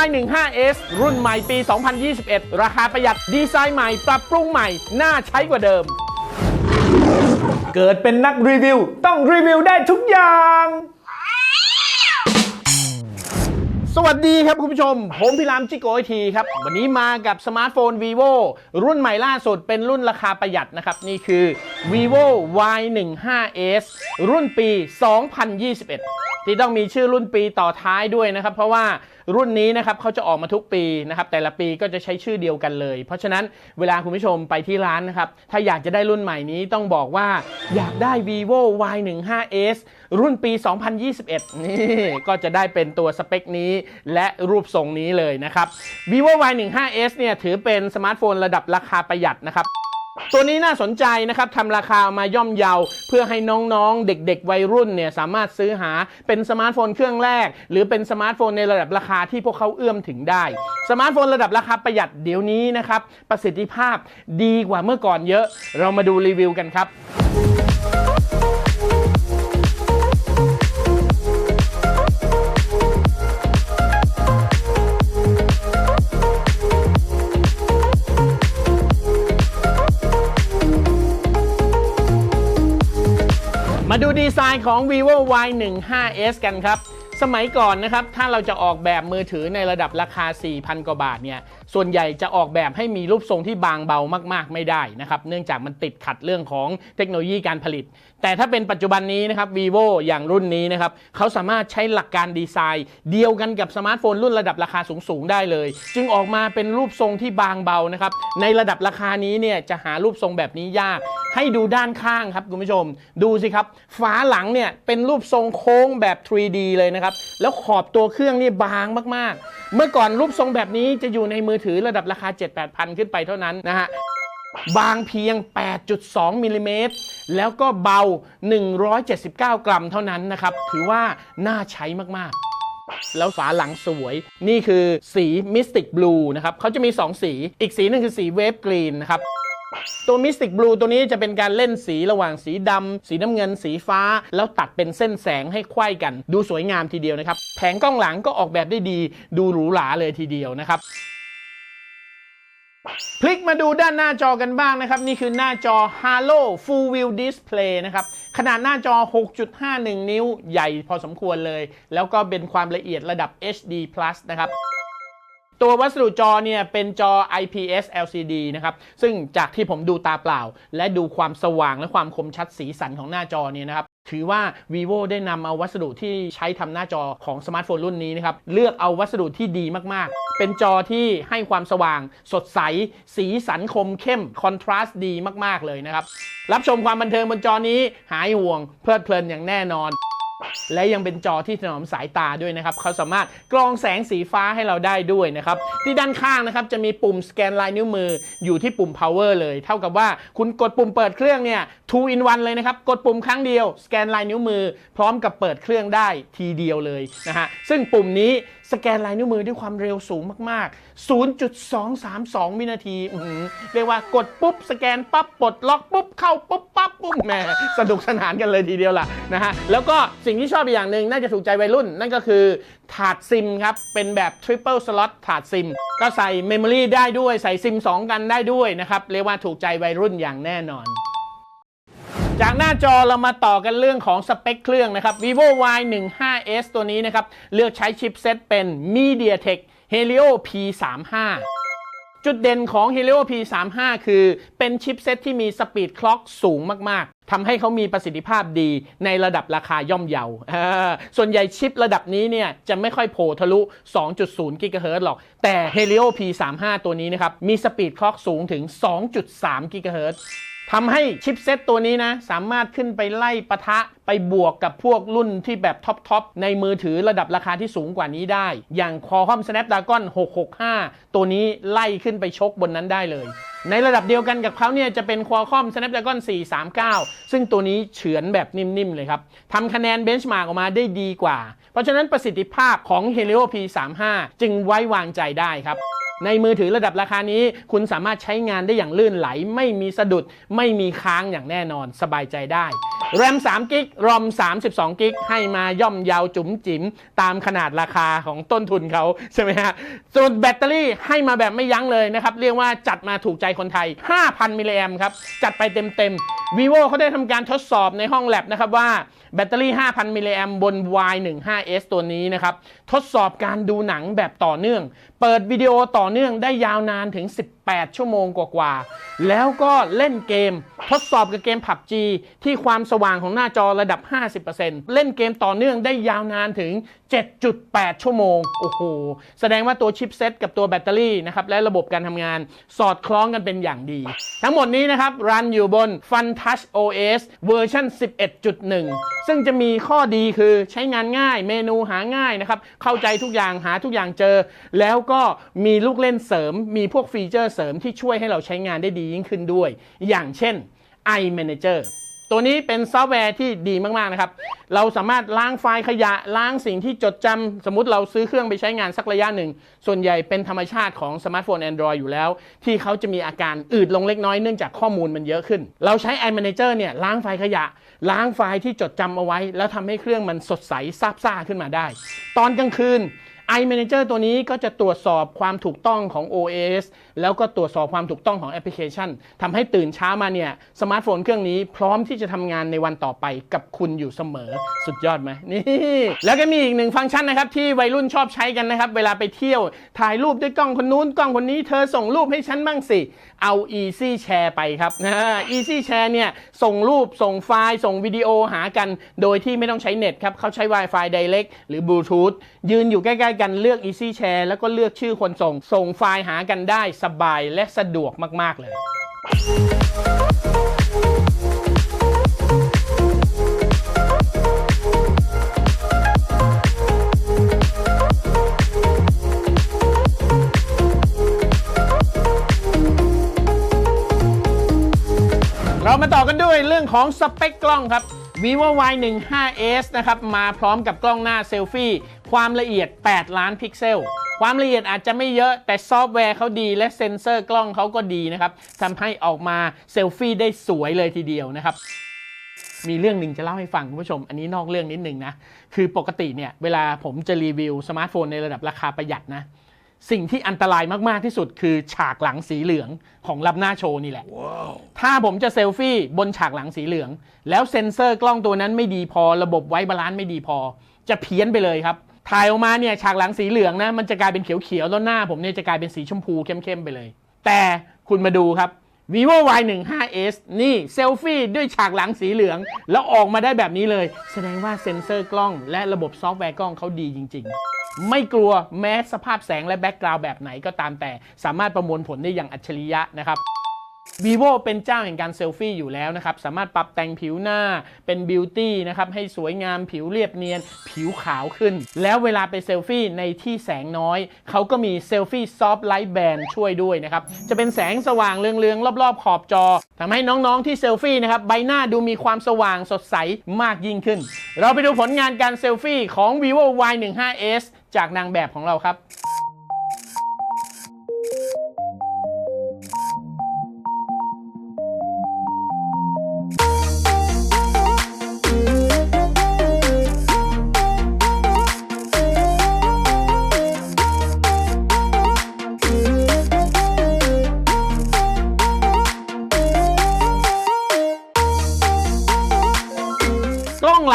Y 1 5 S รุ่นใหม่ปี 2021 ราคาประหยัดดีไซน์ใหม่ปรับปรุงใหม่ น่าใช้กว่าเดิม เกิดเป็นนักรีวิว ต้องรีวิวได้ทุกอย่าง สวัสดีครับคุณผู้ชม ผมพิรามจิโกไอทีครับ วันนี้มากับสมาร์ทโฟน vivo รุ่นใหม่ล่าสุดเป็นรุ่นราคาประหยัดนะครับ นี่คือ vivo y 1 5 s รุ่นปี 2021 ที่ต้องมีชื่อรุ่นปีต่อท้ายด้วยนะครับ เพราะว่ารุ่นนี้นะครับเขาจะออกมาทุกปีนะครับ แต่ละปีก็จะใช้ชื่อเดียวกันเลย เพราะฉะนั้นเวลาคุณผู้ชมไปที่ร้านนะครับ ถ้าอยากจะได้รุ่นใหม่นี้ต้องบอกว่าอยากได้ vivo y 1 5 s รุ่นปี 2021 นี่ก็จะได้เป็นตัวสเปคนี้ และรูปทรงนี้เลยนะครับ vivo y 1 5 s เนี่ยถือเป็นสมาร์ทโฟนระดับราคาประหยัดนะครับ ตัวนี้น่าสนใจนะครับทำราคามาย่อมเยา เพื่อให้น้องๆ เด็กๆ วัยรุ่นเนี่ยสามารถซื้อหาเป็นสมาร์ทโฟนเครื่องแรก หรือเป็นสมาร์ทโฟนในระดับราคาที่พวกเขาเอื้อมถึงได้ สมาร์ทโฟนระดับราคาประหยัดเดี๋ยวนี้นะครับ ประสิทธิภาพดีกว่าเมื่อก่อนเยอะ เรามาดูรีวิวกันครับ ดีไซน์ของ vivo y 1 5 s กันครับ สมัยก่อนนะครับ ถ้าเราจะออกแบบมือถือในระดับราคา 4,000 กว่าบาทเนี่ย ส่วนใหญ่จะออกแบบให้มีรูปทรงที่บางเบามาก ๆ ไม่ได้นะครับ เนื่องจากมันติดขัดเรื่องของเทคโนโลยีการผลิต แต่ถ้าเป็นปัจจุบันนี้นะครับ vivo อย่างรุ่นนี้นะครับ เขาสามารถใช้หลักการดีไซน์ เดียวกันกับสมาร์ทโฟนรุ่นระดับราคาสูง ๆ ได้เลย จึงออกมาเป็นรูปทรงที่บางเบานะครับ ในระดับราคานี้เนี่ยจะหารูปทรงแบบนี้ยาก ให้ดูด้านข้างครับคุณผู้ชม ดูสิครับ ฝาหลังเนี่ยเป็นรูปทรงโค้งแบบ 3D เลยนะครับแล้วขอบตัวเครื่องนี่บางมากๆ เมื่อก่อนรูปทรงแบบนี้จะอยู่ในมือถือระดับราคา 7-8พันขึ้นไปเท่านั้นนะฮะบางเพียง 8.2มิลลิเมตรแล้วก็เบา 179 กรัมเท่านั้นนะครับ ถือว่าน่าใช้มากๆแล้วฝาหลังสวย นี่คือสี Mystic Blue นะครับเขาจะมี 2 สี อีกสีหนึงคือสี Wave Green นะครับ ตัว Mystic Blue ตัวนี้จะเป็นการเล่นสีระหว่างสีดำ สีน้ำเงิน สีฟ้า แล้วตัดเป็นเส้นแสงให้ไขว้กัน ดูสวยงามทีเดียวนะครับ แผงกล้องหลังก็ออกแบบได้ดี ดูหรูหราเลยทีเดียวนะครับพลิกมาดูด้านหน้าจอกันบ้างนะครับ นี่คือหน้าจอ Halo Full View Display นะครับ ขนาดหน้าจอ 6.51 นิ้วใหญ่พอสมควรเลย แล้วก็เป็นความละเอียดระดับ HD Plus นะครับ ตัววัสดุจอเนี่ยเป็นจอ IPS LCD นะครับ ซึ่งจากที่ผมดูตาเปล่า และดูความสว่างและความคมชัดสีสันของหน้าจอเนี่ยนะครับถือว่า vivo ได้นำเอาวัสดุที่ใช้ทำหน้าจอของสมาร์ทโฟนรุ่นนี้นะครับ เลือกเอาวัสดุที่ดีมาก ๆ เป็นจอที่ให้ความสว่าง สดใส สีสันคมเข้ม คอนทราสต์ดีมาก ๆ เลยนะครับ รับชมความบันเทิงบนจอนี้หายห่วงเพลิดเพลินอย่างแน่นอน และยังเป็นจอที่ถนอมสายตาด้วยนะครับเขาสามารถกรองแสงสีฟ้าให้เราได้ด้วยนะครับที่ด้านข้างนะครับจะมีปุ่มสแกนลายนิ้วมืออยู่ที่ปุ่ม power เลย เท่ากับว่าคุณกดปุ่มเปิดเครื่องเนี่ย two in one เลยนะครับ กดปุ่มครั้งเดียว สแกนลายนิ้วมือ พร้อมกับเปิดเครื่องได้ทีเดียวเลยนะฮะ ซึ่งปุ่มนี้สแกนลายนิ้วมือด้วยความเร็วสูงมาก ๆ 0.232 วินาทีเรียกว่ากดปุ๊บ สแกนปั๊บปลดล็อกปุ๊บ เข้าปุ๊บปั๊บปุ๊บแหมสนุกสนานกันเลยทีเดียวล่ะนะฮะ แล้วก็สิ่งที่ชอบอีกอย่างหนึ่งน่าจะถูกใจวัยรุ่น นั่นก็คือถาดซิมครับ เป็นแบบ Triple Slot ถาดซิม ก็ใส่เมมโมรีได้ด้วย ใส่ซิม 2 กันได้ด้วยนะครับ เรียกว่าถูกใจวัยรุ่นอย่างแน่นอน จากหน้าจอเรามาต่อกันเรื่องของสเปคเครื่องนะครับ vivo y 1 5 s ตัวนี้นะครับ เลือกใช้ชิปเซตเป็น MediaTek Helio P35 จุดเด่นของ Helio P35 คือเป็นชิปเซตที่มีสปีดคล็อกสูงมากๆ ทำให้เขามีประสิทธิภาพดีในระดับราคาย่อมเยา ส่วนใหญ่ชิประดับนี้เนี่ยจะไม่ค่อยโผล่ทะลุ 2.0 กิกะเฮิรตซ์หรอก แต่ Helio P35 ตัวนี้นะครับ มีสปีดคล็อกสูงถึง 2.3 กิกะเฮิรตซ์ ทำให้ชิปเซตตัวนี้นะ สามารถขึ้นไปไล่ปะทะไปบวกกับพวกรุ่นที่แบบท็อปๆในมือถือระดับราคาที่สูงกว่านี้ได้ อย่าง Qualcomm Snapdragon 665 ตัวนี้ไล่ขึ้นไปชกบนนั้นได้เลย ในระดับเดียวกันกับเขาเนี่ยจะเป็น Qualcomm Snapdragon 439 ซึ่งตัวนี้เฉือนแบบนิ่มๆเลยครับทำคะแนนเบนช์มาร์กออกมาได้ดีกว่า เพราะฉะนั้นประสิทธิภาพของ Helio P35 จึงไว้วางใจได้ครับ ในมือถือระดับราคานี้ คุณสามารถใช้งานได้อย่างลื่นไหล ไม่มีสะดุด ไม่มีค้างอย่างแน่นอน สบายใจได้ แรม3กิกรอม 32กิกให้มาย่อมยาวจุ๋มจิ๋มตามขนาดราคาของต้นทุนเขาใช่ไหมฮะส่วนแบตเตอรี่ให้มาแบบไม่ยั้งเลยนะครับ เรียกว่าจัดมาถูกใจคนไทย 5,000 มิลลิแอมครับ จัดไปเต็มๆ vivo เขาได้ทำการทดสอบในห้องแลบนะครับว่าแบตเตอรี่ 5,000 มิลลิแอมบน Y15s ตัวนี้นะครับ ทดสอบการดูหนังแบบต่อเนื่อง เปิดวิดีโอต่อเนื่องได้ยาวนานถึง 18ชั่วโมงกว่าๆ แล้วก็เล่นเกม ทดสอบกับเกม PUBG ที่ความสว่างของหน้าจอระดับ 50%เล่นเกมต่อเนื่องได้ยาวนานถึง 7.8 ชั่วโมง โอ้โห แสดงว่าตัวชิปเซ็ตกับตัวแบตเตอรี่นะครับ และระบบการทำงานสอดคล้องกันเป็นอย่างดี ทั้งหมดนี้นะครับ รันอยู่บน FunTouch OS เวอร์ชัน11.1 ซึ่งจะมีข้อดีคือใช้งานง่าย เมนูหาง่ายนะครับ เข้าใจทุกอย่างหาทุกอย่างเจอ แล้วก็มีลูกเล่นเสริม มีพวกฟีเจอร์เสริมที่ช่วยให้เราใช้งานได้ดียิ่งขึ้นด้วย อย่างเช่น iManager ตัวนี้เป็นซอฟต์แวร์ที่ดีมากๆนะครับ เราสามารถล้างไฟล์ขยะล้างสิ่งที่จดจำสมมติเราซื้อเครื่องไปใช้งานสักระยะหนึ่ง ส่วนใหญ่เป็นธรรมชาติของสมาร์ทโฟน Android อยู่แล้ว ที่เขาจะมีอาการอืดลงเล็กน้อยเนื่องจากข้อมูลมันเยอะขึ้น เราใช้ iManager เนี่ยล้างไฟล์ขยะ ล้างไฟล์ที่จดจำเอาไว้ แล้วทำให้เครื่องมันสดใสซาบซ่าขึ้นมาได้ ตอนกลางคืน iManager ตัวนี้ก็จะตรวจสอบความถูกต้องของ OS แล้วก็ตรวจสอบความถูกต้องของแอปพลิเคชันทำให้ตื่นเช้ามาเนี่ยสมาร์ทโฟนเครื่องนี้พร้อมที่จะทำงานในวันต่อไปกับคุณอยู่เสมอสุดยอดไหมนี่แล้วก็มีอีกหนึ่งฟังก์ชันนะครับที่วัยรุ่นชอบใช้กันนะครับ เวลาไปเที่ยวถ่ายรูปด้วยกล้องคนนู้นกล้องคนนี้เธอส่งรูปให้ฉันบ้างสิ เอา Easy Share ไปครับนะ Easy Share เนี่ยส่งรูปส่งไฟล์ ส่งวิดีโอหากัน โดยที่ไม่ต้องใช้เน็ตครับเขาใช้ Wi-Fi Direct หรือ Bluetooth ยืนอยู่ใกล้กันเลือก Easy Share แล้วก็เลือกชื่อคนส่ง ส่งไฟล์หากันได้สบายและสะดวกมาก ๆ เลยเรามาต่อกันด้วยเรื่องของสเปคกล้องครับ vivo y 1 5 s นะครับ มาพร้อมกับกล้องหน้าเซลฟี่ ความละเอียด 8 ล้านพิกเซล ความละเอียดอาจจะไม่เยอะแต่ซอฟต์แวร์เขาดี และเซ็นเซอร์กล้องเขาก็ดีนะครับทำให้ออกมาเซลฟี่ได้สวยเลยทีเดียวนะครับมีเรื่องหนึ่งจะเล่าให้ฟังคุณผู้ชม อันนี้นอกเรื่องนิดนึงนะ คือปกติเนี่ยเวลาผมจะรีวิวสมาร์ทโฟนในระดับราคาประหยัดนะ สิ่งที่อันตรายมาก ๆ ที่สุดคือฉากหลังสีเหลืองของรับหน้าโชว์นี่แหละถ้าผมจะเซลฟี่บนฉากหลังสีเหลือง แล้วเซ็นเซอร์กล้องตัวนั้นไม่ดีพอ ระบบไว้บาลานซ์ไม่ดีพอ จะเพี้ยนไปเลยครับ ถ่ายออกมาเนี่ยฉากหลังสีเหลืองนะมันจะกลายเป็นเขียวๆแล้วหน้าผมเนี่ยจะกลายเป็นสีชมพูเข้มๆไปเลย แต่คุณมาดูครับ vivo y 1 5 s นี่เซลฟี่ด้วยฉากหลังสีเหลือง แล้วออกมาได้แบบนี้เลย แสดงว่าเซ็นเซอร์กล้อง และระบบซอฟต์แวร์กล้องเขาดีจริง ๆไม่กลัวแม้สภาพแสงและแบ็กกราวด์แบบไหนก็ตามแต่ สามารถประมวลผลได้อย่างอัจฉริยะนะครับ vivo เป็นเจ้าแห่งการเซลฟี่อยู่แล้วนะครับ สามารถปรับแต่งผิวหน้าเป็นบิวตี้นะครับ ให้สวยงามผิวเรียบเนียน ผิวขาวขึ้น แล้วเวลาไปเซลฟี่ในที่แสงน้อย เขาก็มีเซลฟี่ซอฟต์ไลท์แบนช่วยด้วยนะครับ จะเป็นแสงสว่างเรืองๆ รอบๆ ขอบจอทำให้น้องๆที่เซลฟี่นะครับ ใบหน้าดูมีความสว่างสดใสมากยิ่งขึ้น เราไปดูผลงานการเซลฟี่ของ vivo y 1 5 s จากนางแบบของเราครับ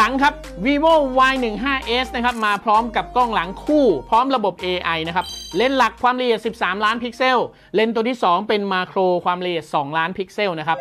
ลังครับ vivo y 1 5 s นะครับมาพร้อมกับกล้องหลังคู่ พร้อมระบบ AI นะครับเลนส์หลักความละเอียด 13 ล้านพิกเซล เลนส์ตัวที่ 2 เป็นมาโครความละเอียด 2 ล้านพิกเซลนะครับ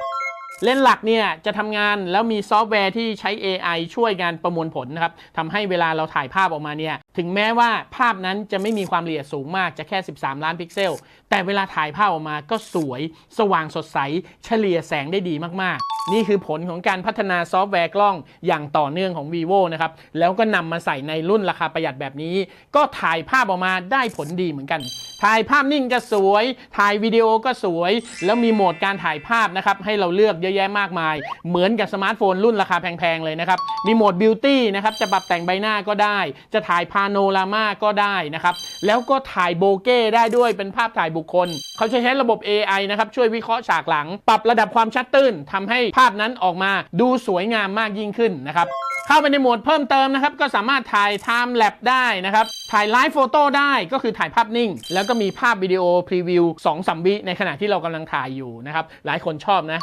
เลนส์หลักเนี่ยจะทำงานแล้วมีซอฟต์แวร์ที่ใช้ AI ช่วยงานประมวลผลนะครับทำให้เวลาเราถ่ายภาพออกมาเนี่ย ถึงแม้ว่าภาพนั้นจะไม่มีความละเอียดสูงมากจะแค่ 13 ล้านพิกเซล แต่เวลาถ่ายภาพออกมาก็สวย สว่างสดใส เฉลี่ยแสงได้ดีมากๆ นี่คือผลของการพัฒนาซอฟต์แวร์กล้องอย่างต่อเนื่องของ vivo นะครับ แล้วก็นำมาใส่ในรุ่นราคาประหยัดแบบนี้ ก็ถ่ายภาพออกมาได้ผลดีเหมือนกัน ถ่ายภาพนิ่งก็สวย ถ่ายวิดีโอก็สวย แล้วมีโหมดการถ่ายภาพนะครับให้เราเลือกเยอะแยะมากมาย เหมือนกับสมาร์ทโฟนรุ่นราคาแพงๆเลยนะครับ มีโหมดบิวตี้นะครับจะปรับแต่งใบหน้าก็ได้ จะถ่ายพาโนรามาก็ได้นะครับ แล้วก็ถ่ายโบเก้ได้ด้วยเป็นภาพถ่ายบุคคล เขาจะใช้ระบบ AI นะครับ ช่วยวิเคราะห์ฉากหลัง ปรับระดับความชัดตื้นทำให้ภาพนั้นออกมาดูสวยงามมากยิ่งขึ้นนะครับเข้าไปในโหมดเพิ่มเติมนะครับ ก็สามารถถ่าย Time Lapse ได้นะครับ ถ่ายไลฟ์โฟโต้ได้ก็คือถ่ายภาพนิ่ง แล้วก็มีภาพวิดีโอพรีวิว2 3วิในขณะที่เรากำลังถ่ายอยู่นะครับ หลายคนชอบนะ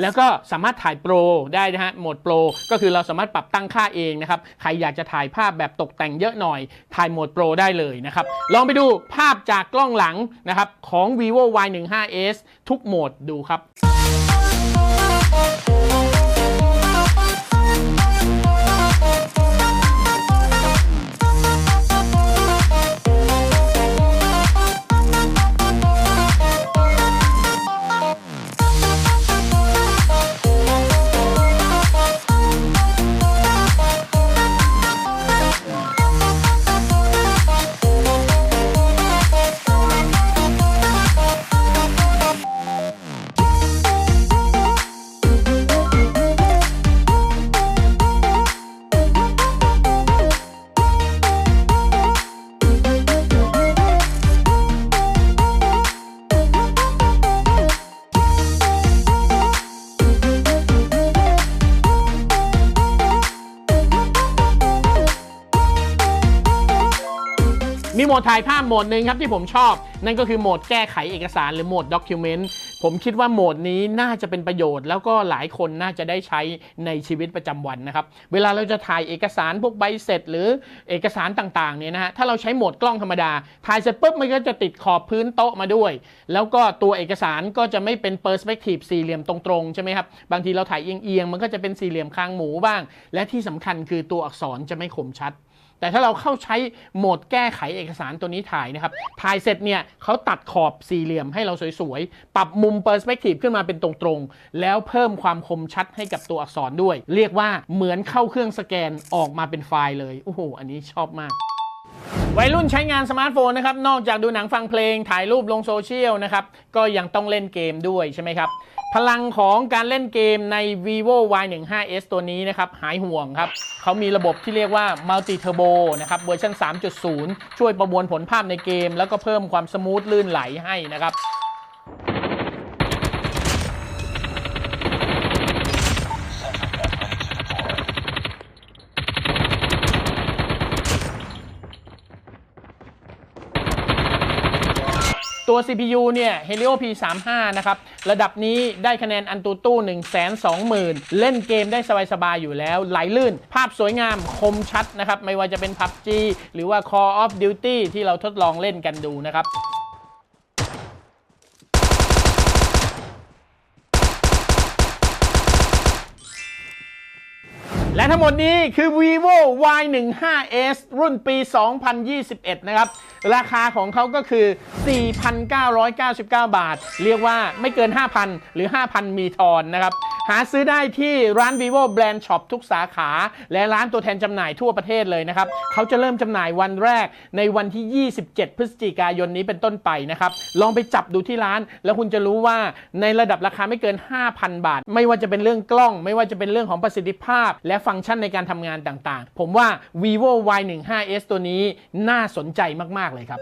แล้วก็สามารถถ่ายโปรได้นะฮะโหมดโปรก็คือเราสามารถปรับตั้งค่าเองนะครับ ใครอยากจะถ่ายภาพแบบตกแต่งเยอะหน่อย ถ่ายโหมดโปรได้เลยนะครับ ลองไปดูภาพจากกล้องหลังนะครับของ vivo y 1 5 s ทุกโหมดดูครับ มีโหมดถ่ายภาพโหมดหนึ่งครับที่ผมชอบ นั่นก็คือโหมดแก้ไขเอกสารหรือโหมด Document ผมคิดว่าโหมดนี้น่าจะเป็นประโยชน์ แล้วก็หลายคนน่าจะได้ใช้ในชีวิตประจำวันนะครับเวลาเราจะถ่ายเอกสารพวกใบเสร็จ หรือเอกสารต่างๆเนี่ยนะฮะถ้าเราใช้โหมดกล้องธรรมดาถ่ายเสร็จปุ๊บมันก็จะติดขอบพื้นโต๊ะมาด้วย แล้วก็ตัวเอกสารก็จะไม่เป็นเปอร์สเปกทีฟสี่เหลี่ยมตรงๆใช่ไหมครับบางทีเราถ่ายเอียงๆมันก็จะเป็นสี่เหลี่ยมคางหมูบ้าง และที่สำคัญคือตัวอักษรจะไม่คมชัด แต่ถ้าเราเข้าใช้โหมดแก้ไขเอกสารตัวนี้ถ่ายนะครับ ถ่ายเสร็จเนี่ยเขาตัดขอบสี่เหลี่ยมให้เราสวยๆ ปรับมุมเปอร์สเปกทีฟขึ้นมาเป็นตรงๆ แล้วเพิ่มความคมชัดให้กับตัวอักษรด้วย เรียกว่าเหมือนเข้าเครื่องสแกนออกมาเป็นไฟล์เลย โอ้โห อันนี้ชอบมากวัยรุ่นใช้งานสมาร์ทโฟนนะครับ นอกจากดูหนังฟังเพลงถ่ายรูปลงโซเชียลนะครับ ก็ยังต้องเล่นเกมด้วยใช่ไหมครับ พลังของการเล่นเกมใน vivo y 1 5 s ตัวนี้นะครับ หายห่วงครับ เขามีระบบที่เรียกว่า multi turbo นะครับ เวอร์ชัน3.0 ช่วยประมวลผลภาพในเกม แล้วก็เพิ่มความสมูทลื่นไหลให้นะครับ ตัว CPU เนี่ย Helio P35 นะครับ ระดับนี้ได้คะแนนอันตูตู้1 2 0 0 0 0 เล่นเกมได้สบายๆอยู่แล้ว ไหลลื่น ภาพสวยงามคมชัดนะครับ ไม่ว่าจะเป็น PUBG หรือว่า Call of Duty ที่เราทดลองเล่นกันดูนะครับ และทั้งหมดนี้คือ vivo y 1 5 s รุ่นปี 2021 นะครับ ราคาของเขาก็คือ 4,999 บาท เรียกว่าไม่เกิน 5,000 หรือ 5,000 มีทอนนะครับ หาซื้อได้ที่ร้าน vivo brand shop ทุกสาขา และร้านตัวแทนจำหน่ายทั่วประเทศเลยนะครับ เขาจะเริ่มจำหน่ายวันแรกในวันที่ 27 พฤศจิกายนนี้เป็นต้นไปนะครับ ลองไปจับดูที่ร้าน แล้วคุณจะรู้ว่าในระดับราคาไม่เกิน 5,000 บาท ไม่ว่าจะเป็นเรื่องกล้อง ไม่ว่าจะเป็นเรื่องของประสิทธิภาพ และฟังก์ชันในการทำงานต่างๆ ผมว่า vivo y 1 5 s ตัวนี้น่าสนใจมากๆเลยครับ